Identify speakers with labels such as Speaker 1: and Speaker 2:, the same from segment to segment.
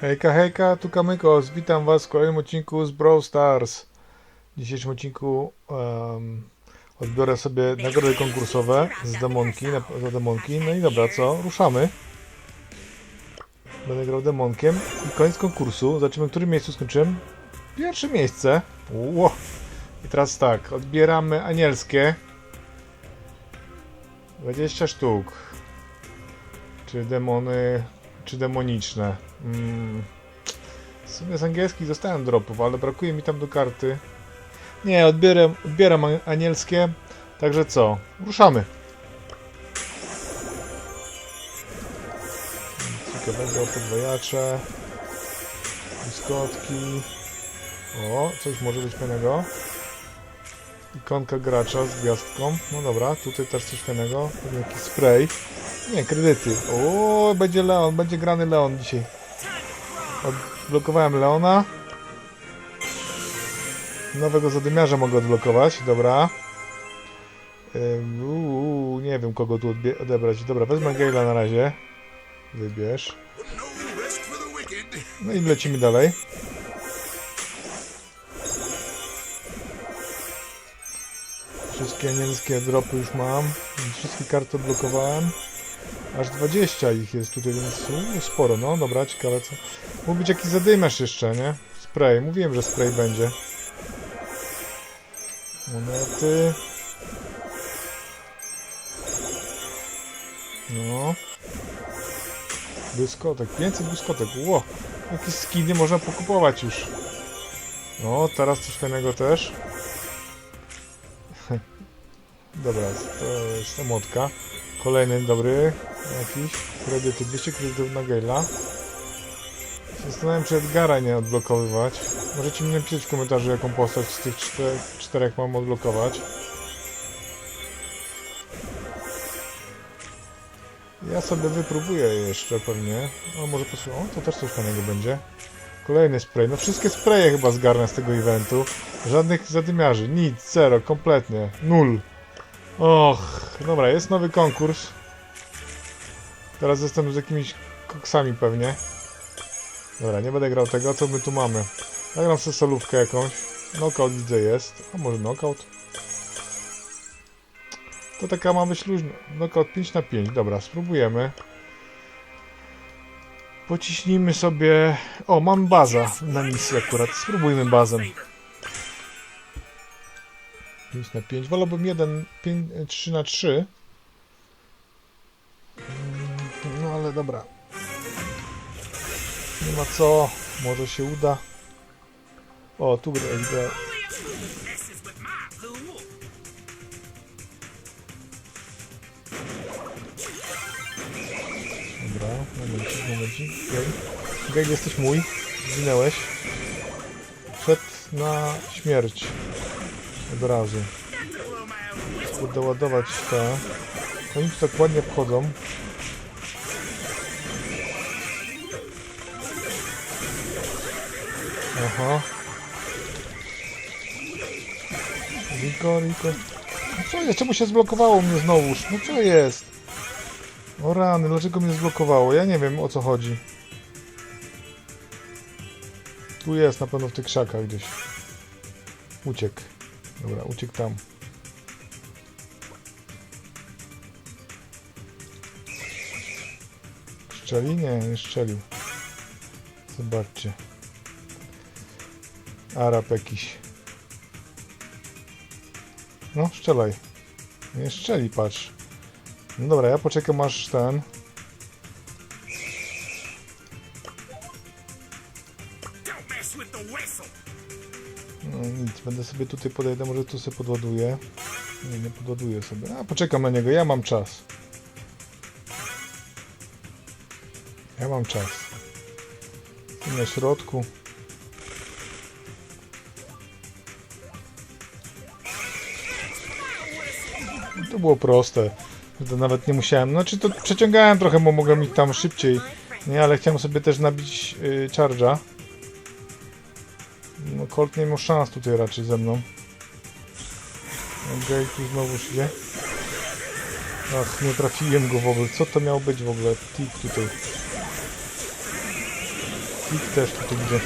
Speaker 1: Hejka, hejka, tu Kamykos. Witam Was w kolejnym odcinku z Brawl Stars. W dzisiejszym odcinku em, odbiorę sobie nagrody konkursowe z demonki, na, za demonki. No i dobra, co? Ruszamy. Będę grał demonkiem. I koniec konkursu. Zobaczymy, w którym miejscu skończyłem. Pierwsze miejsce. Ło. I teraz tak, odbieramy anielskie. 20 sztuk. Czy demony, czy demoniczne. Mm. W sumie z angielskich dostałem dropów, ale brakuje mi tam do karty. Nie, odbieram, odbieram anielskie. Także co? Ruszamy. Ciekawego, podwojacze. Błyskotki. O, coś może być fajnego. Ikonka gracza z gwiazdką. No dobra, tutaj też coś fajnego. Jakiś spray. Nie, kredyty. O, będzie Leon, będzie grany Leon dzisiaj. Odblokowałem Leona. Nowego zadymiarza mogę odblokować, dobra. Uuu, nie wiem kogo tu odebrać. Dobra, wezmę Gale'a na razie. Wybierz. No i lecimy dalej. Wszystkie anielskie dropy już mam. Wszystkie karty odblokowałem. Aż 20 ich jest tutaj, więc sporo. No dobra, ciekawe co. Mógł być jakiś zadymiarz jeszcze, nie? Spray. Mówiłem, że spray będzie. Monety. No. Błyskotek. 500 błyskotek. Ło. Jakieś skiny można pokupować już. No, teraz coś fajnego też. Dobra, to jest emotka. Kolejny dobry jakiś. Kredyty, 200 kredytów na Gale'a. Zastanawiam się Edgara nie odblokowywać. Możecie mi napisać w komentarzu jaką postać z tych czterech, czterech mam odblokować. Ja sobie wypróbuję jeszcze pewnie. O, może posłuchaj. O, to też coś fajnego będzie. Kolejny spray. No wszystkie spraye chyba zgarnę z tego eventu. Żadnych zadymiarzy. Nic, zero, kompletnie. Nul. Och, dobra, jest nowy konkurs. Teraz jestem z jakimiś koksami pewnie. Dobra, nie będę grał tego, co my tu mamy. Zagram sobie solówkę jakąś. Knockout widzę jest. A może knockout? To taka ma być luźna. Knockout 5 na 5. Dobra, spróbujemy. Pociśnijmy sobie... O, mam baza na misji akurat. Spróbujmy bazem. 5 na 5. Wolałbym 1, 5, 3 na 3. Mm, No ale dobra. Nie ma co. Może się uda. O, tu będę. Dobra, momencik, momencik. Gej. Gej, jesteś mój. Zginęłeś. Szedł na śmierć. Od razu. Będę ładować te. Oni tu tak ładnie wchodzą. Aha. Riko, Riko. No co jest? Czemu się zblokowało mnie znowuż? No co jest? O rany, dlaczego mnie zblokowało? Ja nie wiem o co chodzi. Tu jest na pewno w tych krzakach gdzieś. Uciekł. Dobra, uciekł tam. Szczeli? Nie, nie szczelił. Zobaczcie. Arab jakiś. No, strzelaj. Nie szczeli, patrz. No dobra, ja poczekam aż ten. No nic, będę sobie tutaj podejdę, może tu sobie podładuję. Nie, nie podładuję sobie. A, poczekam na niego, ja mam czas. Ja mam czas. Tu na środku. To było proste. To nawet nie musiałem. Znaczy to przeciągałem trochę, bo mogłem iść tam szybciej. Nie, ale chciałem sobie też nabić yy, charge'a. No Colt nie miał szans tutaj raczej ze mną. Okej, tu znowu idzie. Ach, nie trafiłem go w ogóle. Co to miał być w ogóle? Tip tutaj. Klik też tu widzę.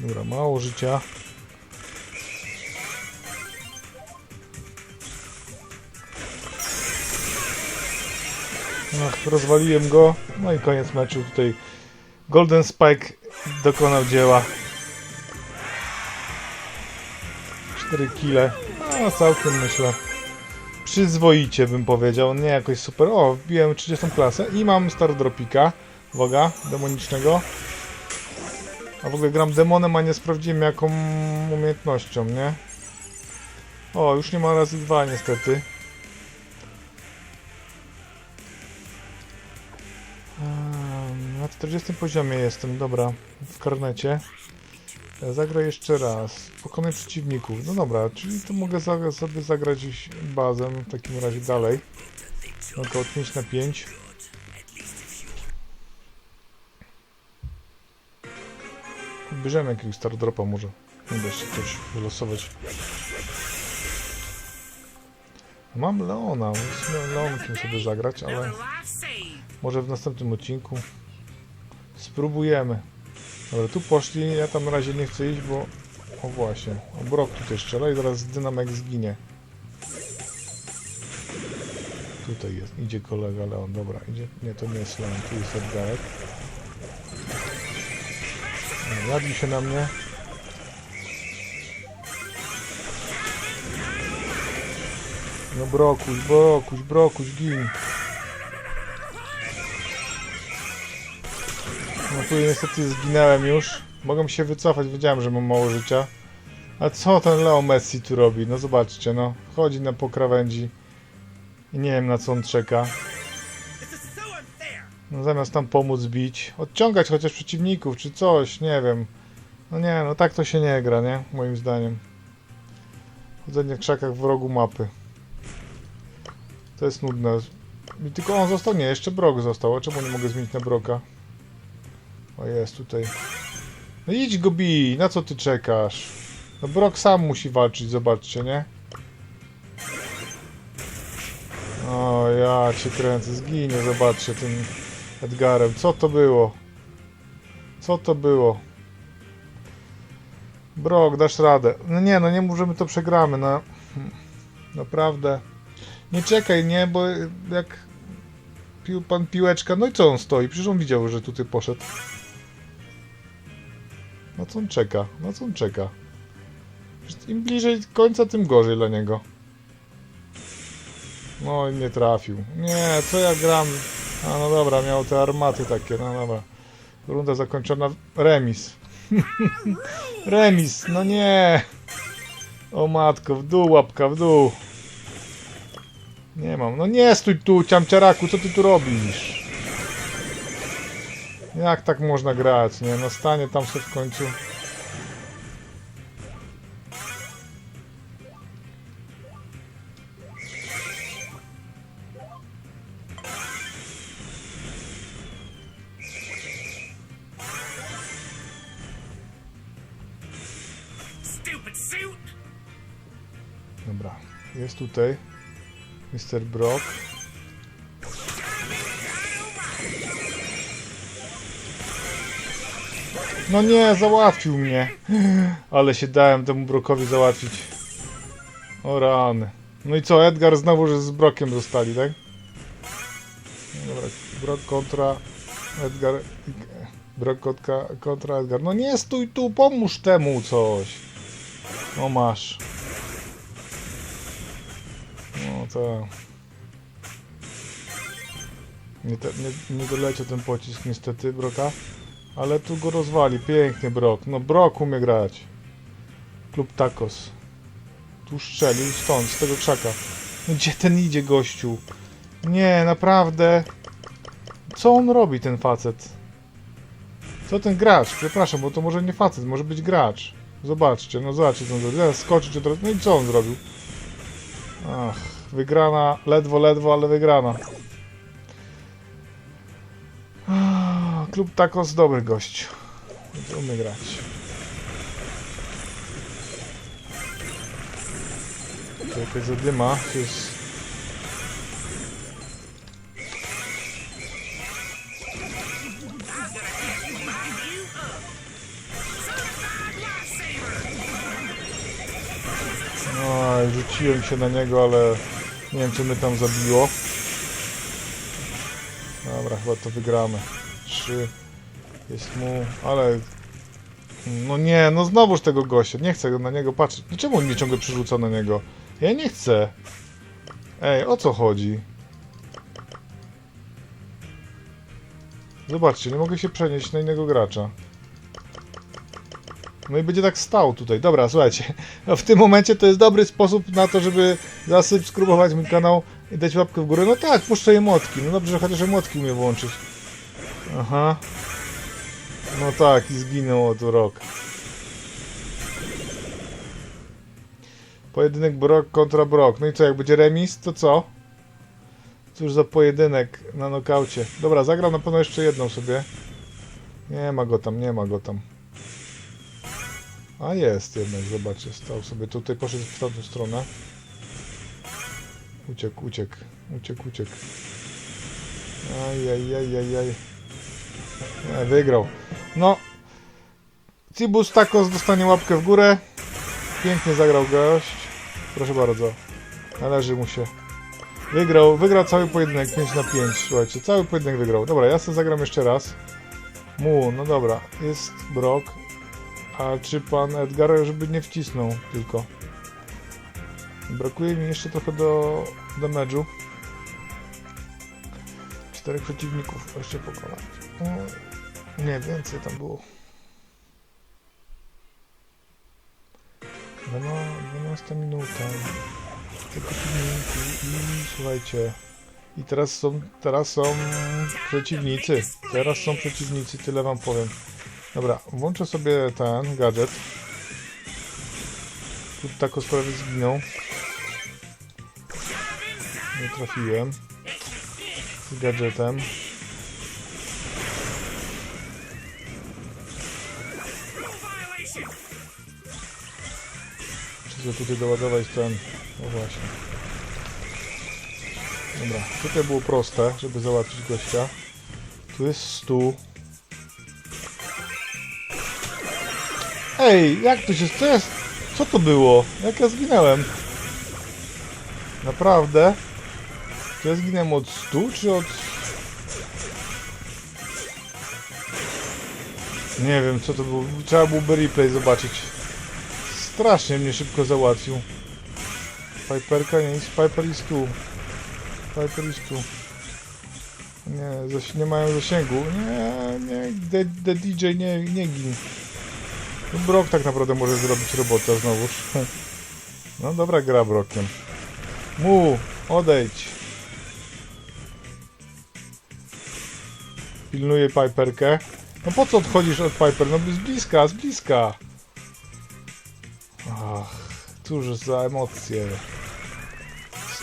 Speaker 1: Dobra, mało życia. Ach, rozwaliłem go. No i koniec meczu. Tutaj Golden Spike dokonał dzieła. 4 kile. No, całkiem myślę. Przyzwoicie bym powiedział, nie jakoś super. O, wbiłem 30 klasę i mam Stardropika. Uwaga, demonicznego. A w ogóle gram demonem, a nie sprawdziłem jaką umiejętnością, nie? O, już nie ma razy dwa niestety. 40 poziomie jestem, dobra, w karnecie. Zagraj jeszcze raz. Pokonaj przeciwników. No dobra, czyli to mogę za sobie zagrać bazem w takim razie dalej. Około 5 na 5. Bierzemy jakiegoś Stardropa może. Uda się coś wylosować. Mam Leona, musimy Leonkiem sobie zagrać, ale... Może w następnym odcinku. Spróbujemy. Dobra, tu poszli. Ja tam na razie nie chcę iść, bo... O właśnie. O Brok tutaj strzela i zaraz dynamek zginie. Tutaj jest. Idzie kolega Leon. Dobra, idzie. Nie, to nie jest Leon. Tu jest Edgarek. Jadli się na mnie. No Brokuś, Brokuś, Brokuś, gin. No tu niestety zginąłem już. Mogę się wycofać, wiedziałem, że mam mało życia. A co ten Leo Messi tu robi? No zobaczcie, no. Chodzi na pokrawędzi. I nie wiem na co on czeka. No zamiast tam pomóc bić. Odciągać chociaż przeciwników, czy coś, nie wiem. No nie, no tak to się nie gra, nie? Moim zdaniem. Chodzenie w krzakach w rogu mapy. To jest nudne. I tylko on został? Nie, jeszcze Brok został. A czemu nie mogę zmienić na Broka? O, jest tutaj. No idź go bij, na co ty czekasz? No Brok sam musi walczyć, zobaczcie, nie? O, ja cię kręcę, zginie, zobaczcie tym Edgarem. Co to było? Co to było? Brok, dasz radę. No nie, no nie mów, że my to przegramy, no. Naprawdę. Nie czekaj, nie, bo jak pił pan piłeczka, no i co on stoi? Przecież on widział, że tutaj poszedł. Na co on czeka? Na co on czeka? Im bliżej końca, tym gorzej dla niego. No i nie trafił. Nie, co ja gram? A no dobra, miał te armaty takie, no dobra. Runda zakończona. Remis. Remis, no nie. O matko, w dół, łapka w dół. Nie mam. No nie stój tu, ciamciaraku, co ty tu robisz? Jak tak można grać, nie? No stanie tam sobie w końcu. Dobra, jest tutaj Mr. Brock. No nie, załatwił mnie. Ale się dałem temu Brockowi załatwić. O rany. No i co, Edgar znowu, że z Brockiem zostali, tak? Dobra, Brock kontra Edgar. Brock kontra, kontra Edgar. No nie stój tu, pomóż temu coś. No masz. No to. Nie, te, nie, nie doleciał ten pocisk niestety Broka. Ale tu go rozwali. Pięknie Brok. No Brok umie grać. Klub Tacos. Tu strzelił stąd, z tego krzaka. No gdzie ten idzie gościu? Nie, naprawdę. Co on robi ten facet? Co ten gracz? Przepraszam, bo to może nie facet, może być gracz. Zobaczcie, no zobaczcie co on zrobił. Zaraz skoczyć od razu. No i co on zrobił? Ach, wygrana, ledwo, ledwo, ale wygrana. Klub Tacos dobry gość. Będziemy grać. Czekaj, zadyma. Jest no, Aj, rzuciłem się na niego, ale nie wiem, czy my tam zabiło. Dobra, chyba to wygramy. Trzy. Jest mu, ale... No nie, no znowuż tego gościa. Nie chcę na niego patrzeć. No czemu on mnie ciągle przerzuca na niego? Ja nie chcę. Ej, o co chodzi? Zobaczcie, nie mogę się przenieść na innego gracza. No i będzie tak stał tutaj. Dobra, słuchajcie. No w tym momencie to jest dobry sposób na to, żeby zasubskrybować mój kanał i dać łapkę w górę. No tak, puszczę emotki. No dobrze, że chociaż emotki umie włączyć. Aha. No tak, i zginął od rok. Pojedynek Brock kontra Brock. No i co, jak będzie remis, to co? Cóż za pojedynek na nokaucie. Dobra, zagram na pewno jeszcze jedną sobie. Nie ma go tam, nie ma go tam. A jest jednak, zobaczcie, stał sobie tutaj, poszedł w tamtą stronę. Uciekł, uciekł, uciekł, uciekł. Ajajajajaj. Nie, wygrał. No. Cibus Tacos dostanie łapkę w górę. Pięknie zagrał gość. Proszę bardzo. Należy mu się. Wygrał, wygrał cały pojedynek 5 na 5, słuchajcie, cały pojedynek wygrał. Dobra, ja sobie zagram jeszcze raz. Mu, no dobra, jest Brock. A czy pan Edgar, żeby nie wcisnął tylko? Brakuje mi jeszcze trochę do damage'u. Czterech przeciwników jeszcze pokonać. Nie, więcej tam było. No, 12 minuta. Tylko filmiki i słuchajcie. I teraz są, teraz są przeciwnicy. Teraz są przeciwnicy, tyle wam powiem. Dobra, włączę sobie ten gadżet. Tu tak o sprawie zginął. Nie trafiłem. Z gadżetem. Muszę tutaj doładować ten... No właśnie. Dobra, tutaj było proste, żeby załatwić gościa. Tu jest stół. Ej, jak to się... Co jest? Co to było? Jak ja zginąłem? Naprawdę? Czy ja zginąłem od stu, czy od... Nie wiem, co to było. Trzeba byłoby replay zobaczyć. Strasznie mnie szybko załatwił. Piperka nie jest, Piper jest tu. Piper jest tu. Nie, zaś, nie mają zasięgu. Nie, nie, the, the DJ nie, nie gin. No Brock tak naprawdę może zrobić robotę znowuż. No dobra gra Brockiem. Mu, odejdź. Pilnuję Piperkę. No po co odchodzisz od Piper? No z bliska, z bliska. Cóż za emocje.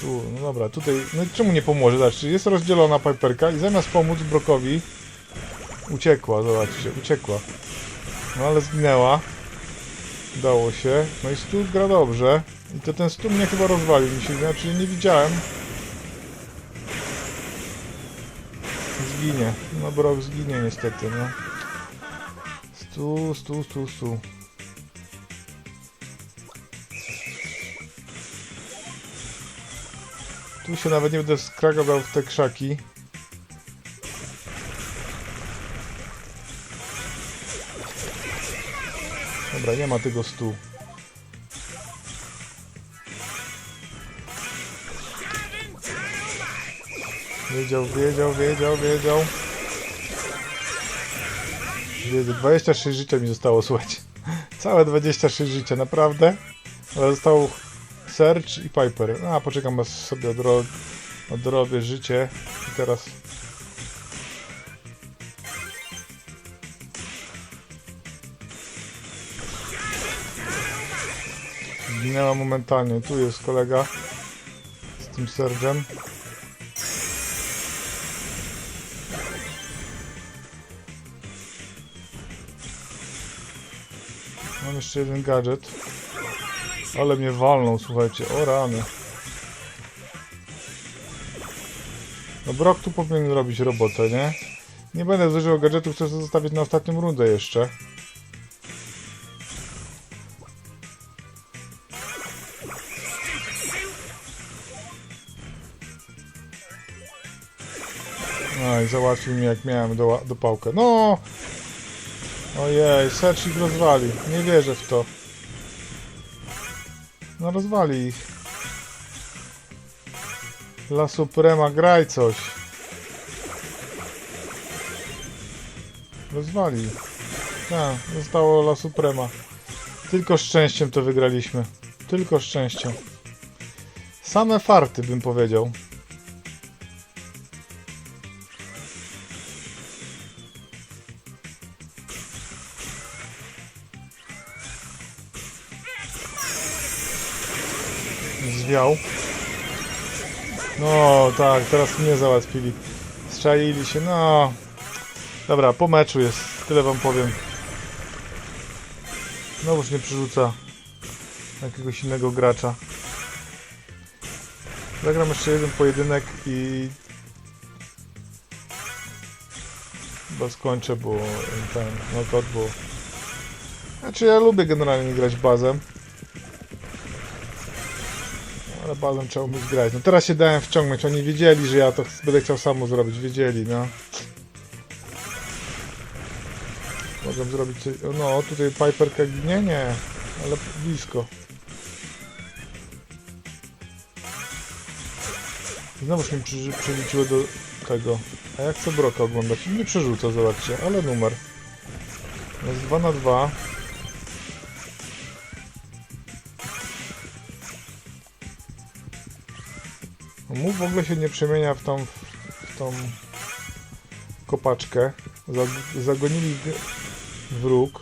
Speaker 1: Tu, no dobra, tutaj, no czemu nie pomoże? Znaczy, jest rozdzielona Piperka i zamiast pomóc Brokowi uciekła, zobaczcie, uciekła. No ale zginęła. Udało się. No i stół gra dobrze. I to ten stół mnie chyba rozwalił, mi się, znaczy nie widziałem. Zginie. No Brok zginie niestety, no. Stół, stół, stół, stół. Tu się nawet nie będę skragował w te krzaki. Dobra, nie ma tego stu. Wiedział, wiedział, wiedział, wiedział. Wiedział. 26 życia mi zostało, słuchajcie. Całe 26 życia, naprawdę. Ale zostało Serge i Piper. A, poczekam, aż sobie odro odrobię życie. I teraz... Zginęła momentalnie. Tu jest kolega z tym Sergem. Mam jeszcze jeden gadżet. Ale mnie walną, słuchajcie, o rany. No Brock tu powinien robić robotę, nie? Nie będę zużywał gadżetów, chcę zostawić na ostatnią rundę jeszcze. No załatwił mi jak miałem do, do pałkę. No! Ojej, sercznik rozwali. Nie wierzę w to. No rozwali ich. La Suprema, graj coś. Rozwali. Tak, zostało La Suprema. Tylko szczęściem to wygraliśmy. Tylko szczęściem. Same farty bym powiedział. No tak, teraz mnie załatwili. Strzelili się, no. Dobra, po meczu jest, tyle wam powiem. Znowuż nie przerzuca jakiegoś innego gracza. Zagram jeszcze jeden pojedynek i chyba skończę, bo ten knockout, bo znaczy ja lubię generalnie grać bazem. Ale bazem trzeba umieć grać. No teraz się dałem wciągnąć, oni wiedzieli, że ja to będę chciał samo zrobić, wiedzieli, no. Mogę zrobić coś... No, tutaj Piperka ginie? Nie, ale blisko. Znowuż mi przy, do tego. A jak chcę Broka oglądać? Nie przerzuca, zobaczcie, ale numer. Jest 2 na 2. Mu w ogóle się nie przemienia w tą, w tą kopaczkę. Zag- Zagonili wróg.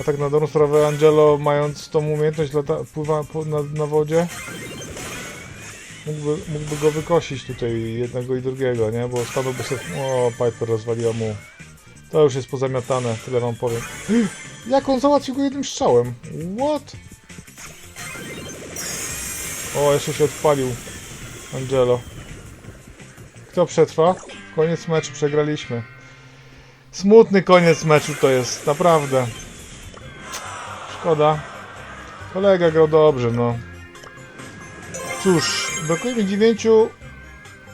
Speaker 1: A tak na dobrą sprawę Angelo, mając tą umiejętność lata, pływa na, na wodzie, mógłby, mógłby go wykosić tutaj jednego i drugiego, nie? Bo stanąłby sobie... O, Piper rozwaliła mu. To już jest pozamiatane, tyle wam powiem. Jak on załatwił go jednym strzałem? What? O, jeszcze się odpalił Angelo. Kto przetrwa? Koniec meczu, przegraliśmy. Smutny koniec meczu to jest, naprawdę. Szkoda. Kolega grał dobrze, no. Cóż, brakuje mi dziewięciu...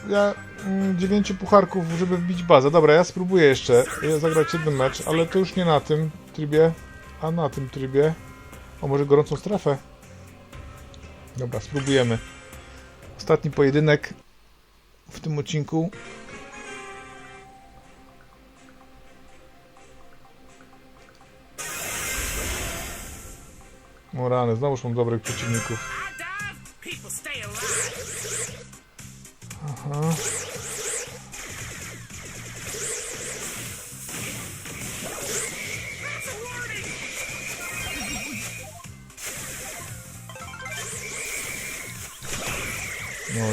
Speaker 1: Ja... mm, dziewięciu pucharków, żeby wbić bazę. Dobra, ja spróbuję jeszcze zagrać jeden mecz, ale to już nie na tym trybie, a na tym trybie. O, może gorącą strefę? Dobra, spróbujemy. Ostatni pojedynek w tym odcinku. O rany, znowuż mam dobrych przeciwników. Aha.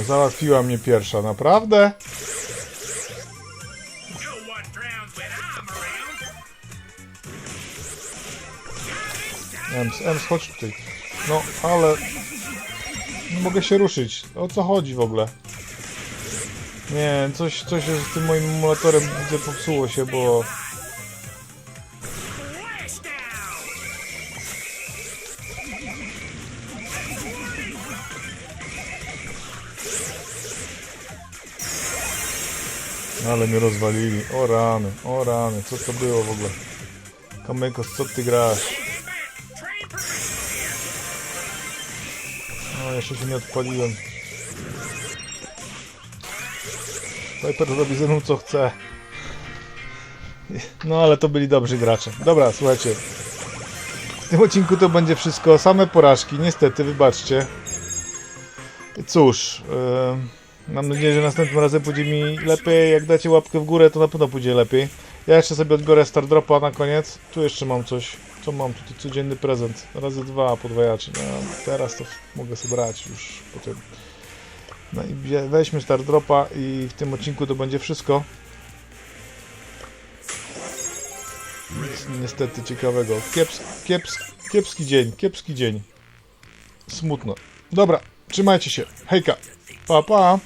Speaker 1: Załatwiła mnie pierwsza, naprawdę? Ems, Ems, chodź tutaj. No, ale... Nie mogę się ruszyć. O co chodzi w ogóle? Nie, coś, coś z tym moim emulatorem widzę popsuło się, bo... Ale mnie rozwalili. O rany, o rany, co to było w ogóle? Kamykos, co ty grasz? No, jeszcze się nie odpaliłem. Piper robi ze mną co chce. No, ale to byli dobrzy gracze. Dobra, słuchajcie. W tym odcinku to będzie wszystko. Same porażki, niestety, wybaczcie. Cóż, em, mam nadzieję, że następnym razem pójdzie mi lepiej. Jak dacie łapkę w górę, to na pewno pójdzie lepiej. Ja jeszcze sobie odbiorę Star Dropa na koniec. Tu jeszcze mam coś. Co mam tutaj? Codzienny prezent. Razy dwa podwajaczy. No, teraz to mogę sobie brać już potem. No i weźmy Star Dropa i w tym odcinku to będzie wszystko. Nic niestety ciekawego. Kieps, kieps, kiepski dzień, kiepski dzień. Smutno. Dobra, trzymajcie się. Hejka. папа.